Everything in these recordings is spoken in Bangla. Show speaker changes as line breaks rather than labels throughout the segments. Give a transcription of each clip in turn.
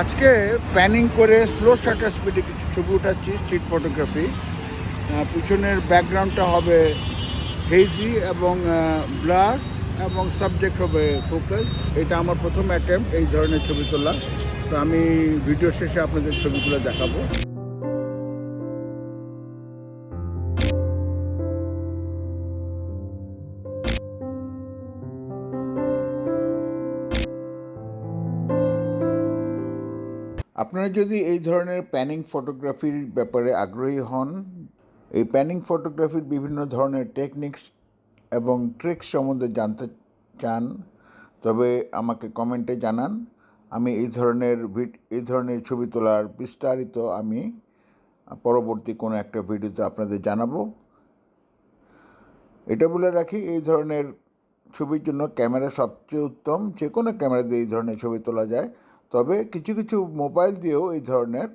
আজকে প্যানিং করে স্লো শাটার স্পিডে কিছু ছবি উঠাচ্ছি স্ট্রিট ফটোগ্রাফি পিছনের ব্যাকগ্রাউন্ডটা হবে হেজি এবং ব্লার এবং সাবজেক্ট হবে ফোকাস এটা আমার প্রথম অ্যাটেম্প এই ধরনের ছবি তোলা। তো আমি ভিডিও শেষে আপনাদের ছবিগুলো দেখাবো। আপনারা যদি এই ধরনের প্যানিং ফটোগ্রাফির ব্যাপারে আগ্রহী হন, এই প্যানিং ফটোগ্রাফির বিভিন্ন ধরনের টেকনিক্স এবং ট্রিক্স সম্বন্ধে জানতে চান, তবে আমাকে কমেন্টে জানান। আমি এই ধরনের এই ধরনের ছবি তোলার বিস্তারিত আমি পরবর্তী কোনো একটা ভিডিওতে আপনাদের জানাব। এটা বলে রাখি, এই ধরনের ছবির জন্য ক্যামেরা সবচেয়ে উত্তম। যে কোনো ক্যামেরা দিয়ে এই ধরনের ছবি তোলা যায়। তবে কিছু কিছু মোবাইল দিয়েও এই ধরনের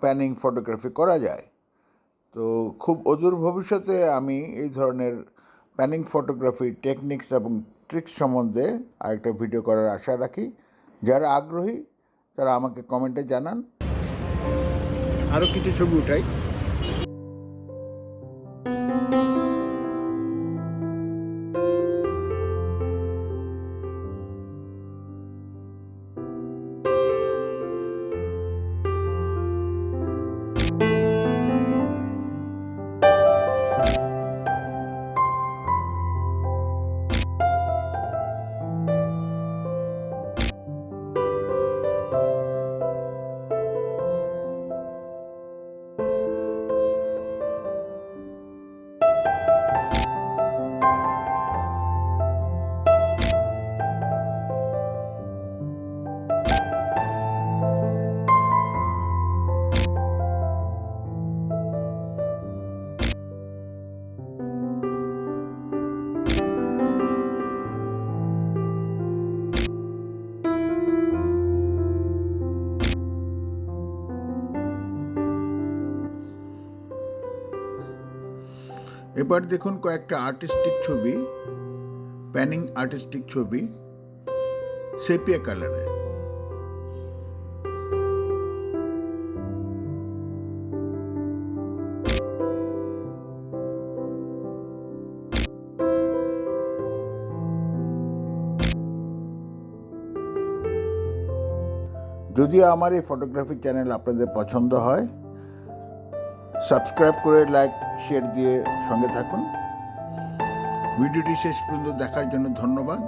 প্যানিং ফটোগ্রাফি করা যায়। তো খুব অদূর ভবিষ্যতে আমি এই ধরনের প্যানিং ফটোগ্রাফি টেকনিক্স এবং ট্রিক্স সম্বন্ধে আরেকটা ভিডিও করার আশা রাখি। যারা আগ্রহী, তারা আমাকে কমেন্টে জানান। আরও কিছু ছবি উঠাই। এবার দেখুন কয়েকটা আর্টিস্টিক ছবি প্যানিং আর্টিস্টিক ছবি সেপিয়া কালারে যদি আমার এই ফটোগ্রাফি চ্যানেল আপনাদের পছন্দ হয় সাবস্ক্রাইব করে লাইক শেয়ার দিয়ে সঙ্গে থাকুন। ভিডিওটি শেষ পর্যন্ত দেখার জন্য ধন্যবাদ।